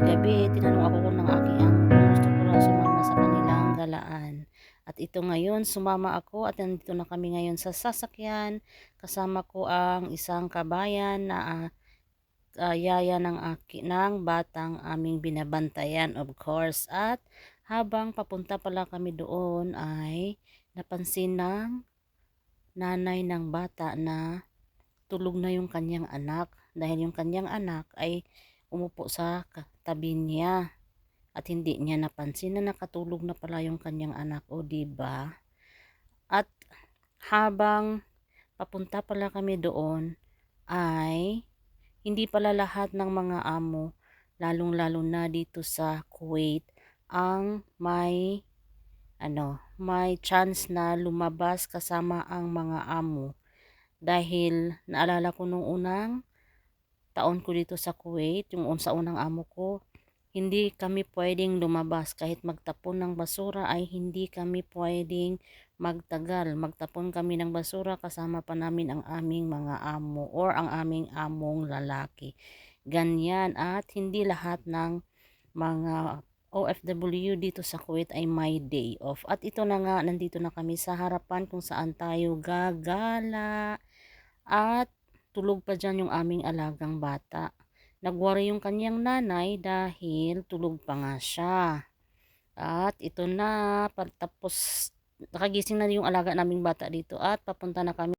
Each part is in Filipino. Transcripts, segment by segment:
kagabi, tinanong ako kung ng aking ang gusto ko lang sumama sa kanilang galaan. At ito ngayon, sumama ako at nandito na kami ngayon sa sasakyan. Kasama ko ang isang kabayan na uh, uh, yaya ng, aki, ng batang aming binabantayan, of course. At habang papunta pala kami doon ay napansin ng nanay ng bata na tulog na yung kanyang anak dahil yung kanyang anak ay umupo sa tabi niya at hindi niya napansin na nakatulog na pala yung kanyang anak o di ba? At habang papunta pala kami doon ay hindi pala lahat ng mga amo lalong lalo na dito sa Kuwait ang may ano may chance na lumabas kasama ang mga amo. Dahil naalala ko nung unang taon ko dito sa Kuwait, yung sa unang amo ko, hindi kami pwedeng lumabas kahit magtapon ng basura ay hindi kami pwedeng magtagal. Magtapon kami ng basura kasama pa namin ang aming mga amo or ang aming among lalaki. Ganyan at hindi lahat ng mga OFW dito sa Kuwait ay my day off. At ito na nga, nandito na kami sa harapan kung saan tayo gagala. At tulog pa dyan yung aming alagang bata. Nagwari yung kanyang nanay dahil tulog pa nga siya. At ito na, tapos nakagising na yung alaga naming bata dito at papunta na kami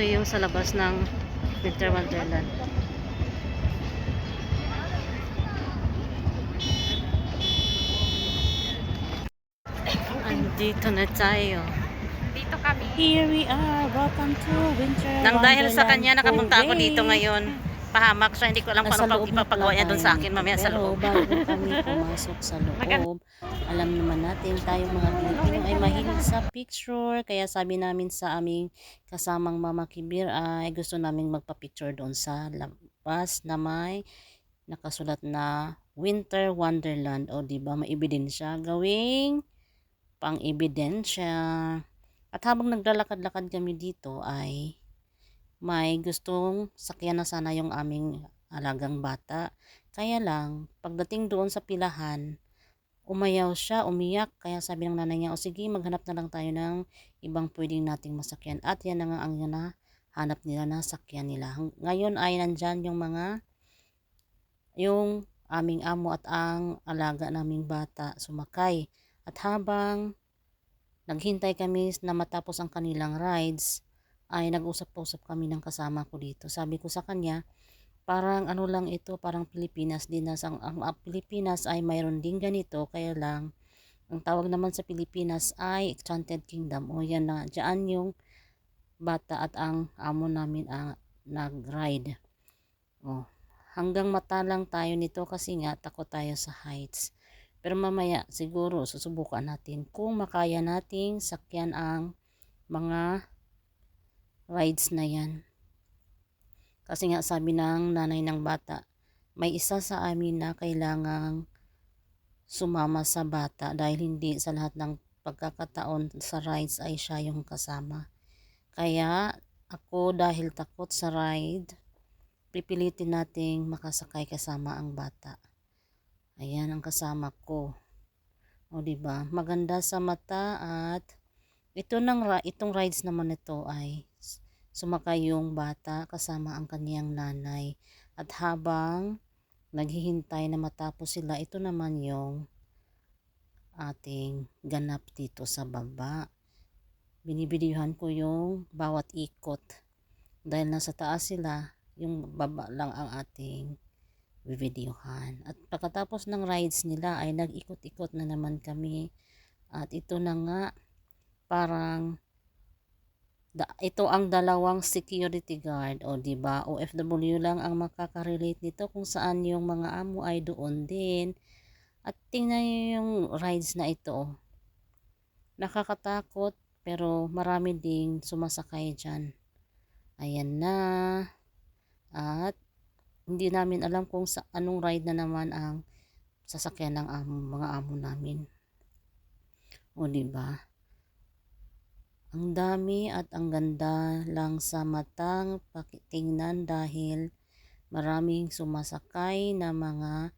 ito yung sa labas ng Winter Wonderland. Andito na tayo. Dito kami. Here we are. Welcome to Winter Nang dahil sa Wonderland kanya nakapunta ako dito ngayon. Pahamak siya, hindi ko alam ano loob na ipapagawa niya doon sa akin mamaya sa Pero loob. bago kami pumasok sa loob, alam naman natin tayong mga Pilipino ay mahilig sa picture. Kaya sabi namin sa aming kasamang Mama Kibir ay gusto namin magpa-picture doon sa labas na may nakasulat na Winter Wonderland. O di ba may ebidensya gawing pang ebidensya. At habang naglalakad-lakad kami dito ay may gustong sakyan na sana yung aming alagang bata. Kaya lang, pagdating doon sa pilahan, umayaw siya, umiyak. Kaya sabi ng nanay niya, o sige, maghanap na lang tayo ng ibang pwedeng nating masakyan. At yan na nga ang na hanap nila na sakyan nila. Ngayon ay nandyan yung mga, yung aming amo at ang alaga naming bata sumakay. At habang naghintay kami na matapos ang kanilang rides, ay nag-usap-usap kami ng kasama ko dito. Sabi ko sa kanya, parang ano lang ito, parang Pilipinas din. Ang, ang, ang Pilipinas ay mayroon din ganito, kaya lang, ang tawag naman sa Pilipinas ay Enchanted Kingdom. O yan na, dyan yung bata at ang amo namin ang nag-ride. O, hanggang mata lang tayo nito kasi nga takot tayo sa heights. Pero mamaya siguro susubukan natin kung makaya nating sakyan ang mga rides na yan. Kasi nga sabi ng nanay ng bata, may isa sa amin na kailangang sumama sa bata dahil hindi sa lahat ng pagkakataon sa rides ay siya yung kasama. Kaya ako dahil takot sa ride, pipilitin nating makasakay kasama ang bata. Ayan ang kasama ko. O di ba? Maganda sa mata at ito nang itong rides naman ito ay sumakay yung bata kasama ang kaniyang nanay. At habang naghihintay na matapos sila, ito naman yung ating ganap dito sa baba. Binibidyuhan ko yung bawat ikot. Dahil nasa taas sila, yung baba lang ang ating bibidyuhan. At pagkatapos ng rides nila ay nag-ikot-ikot na naman kami. At ito na nga, parang da, ito ang dalawang security guard o di ba? OFW lang ang makaka-relate nito kung saan yung mga amo ay doon din. At tingnan niyo yung rides na ito. Nakakatakot pero marami ding sumasakay dyan. Ayan na. At hindi namin alam kung sa anong ride na naman ang sasakyan ng amo, mga amo namin. O di ba? Ang dami at ang ganda lang sa matang pakitingnan dahil maraming sumasakay na mga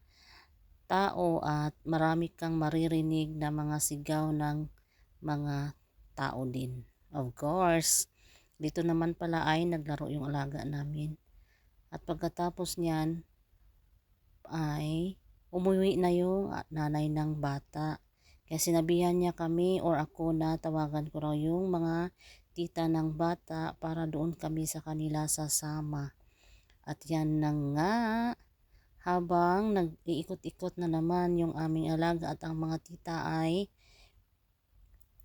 tao at marami kang maririnig na mga sigaw ng mga tao din. Of course, dito naman pala ay naglaro yung alaga namin. At pagkatapos niyan ay umuwi na yung nanay ng bata. Kaya sinabihan niya kami or ako na tawagan ko raw yung mga tita ng bata para doon kami sa kanila sasama. At yan na nga, habang nag-iikot-ikot na naman yung aming alaga at ang mga tita ay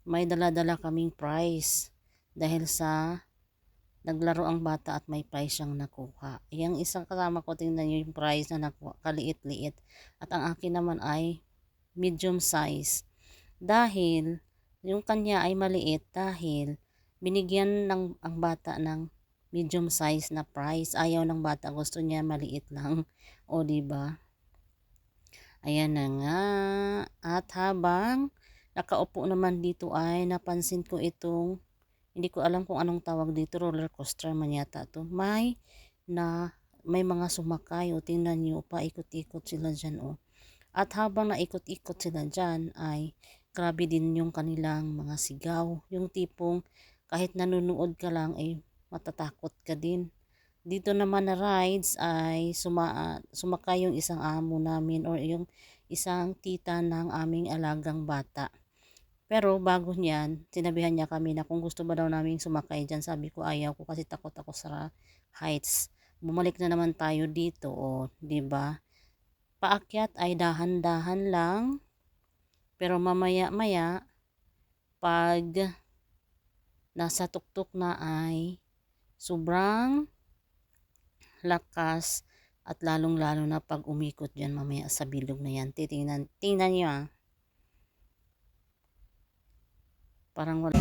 may dala-dala kaming prize dahil sa naglaro ang bata at may prize siyang nakuha. Yung isang kasama ko, tingnan yung prize na nakuha, kaliit-liit. At ang akin naman ay medium size. Dahil yung kanya ay maliit dahil binigyan ng ang bata ng medium size na prize. Ayaw ng bata, gusto niya maliit lang. O di ba? Ayan na nga. At habang nakaupo naman dito ay napansin ko itong hindi ko alam kung anong tawag dito roller coaster man yata to may na may mga sumakay o tingnan nyo paikot-ikot sila dyan o at habang naikot-ikot sila dyan ay grabe din yung kanilang mga sigaw yung tipong kahit nanonood ka lang ay matatakot ka din dito naman na rides ay suma, sumakay yung isang amo namin or yung isang tita ng aming alagang bata pero bago niyan, sinabihan niya kami na kung gusto ba daw namin sumakay dyan. Sabi ko ayaw ko kasi takot ako sa heights. Bumalik na naman tayo dito, o, di ba? Paakyat ay dahan-dahan lang. Pero mamaya-maya, pag nasa tuktok na ay sobrang lakas at lalong-lalo na pag umikot dyan mamaya sa bilog na yan. Titingnan, tingnan niyo ah. Parang wala.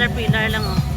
Caterpillar lang oh.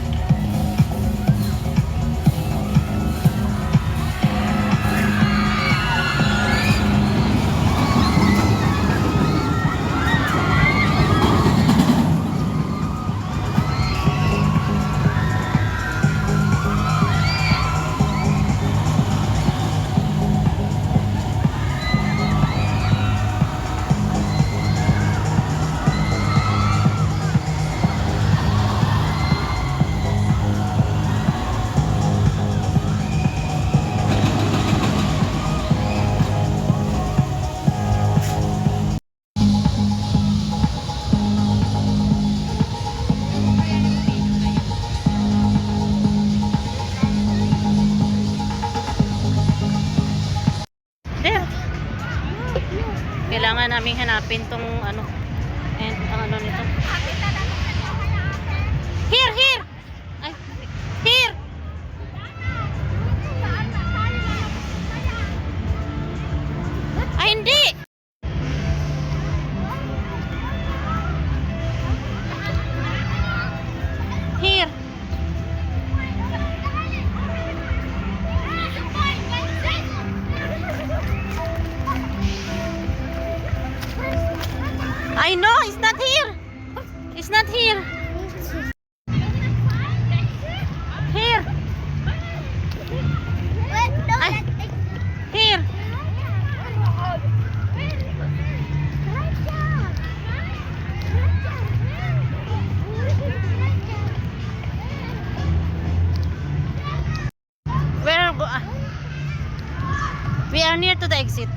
Are near to the exit.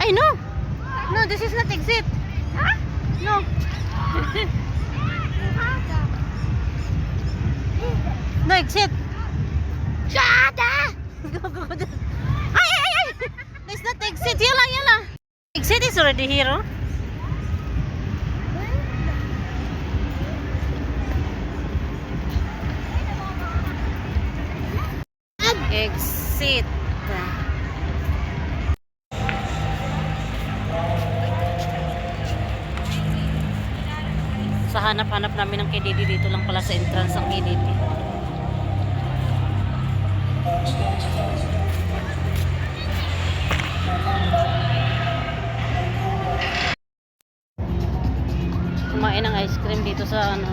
I know. No, this is not exit. No. no exit. Shada! Ay, ay, ay! There's not exit. Yala, yala. Exit is already here, oh. exit. Sa hanap-hanap namin ng KDD dito lang pala sa entrance ng KDD. Kumain ng ice cream dito sa ano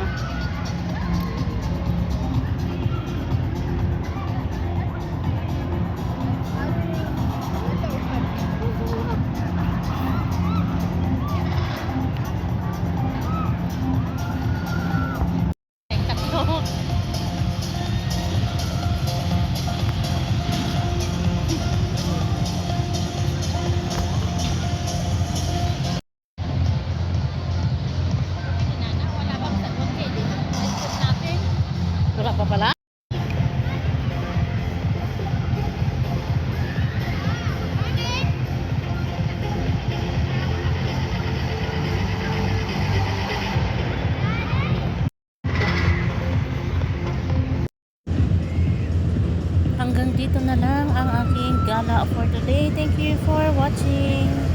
ang aking gala for today. Thank you for watching.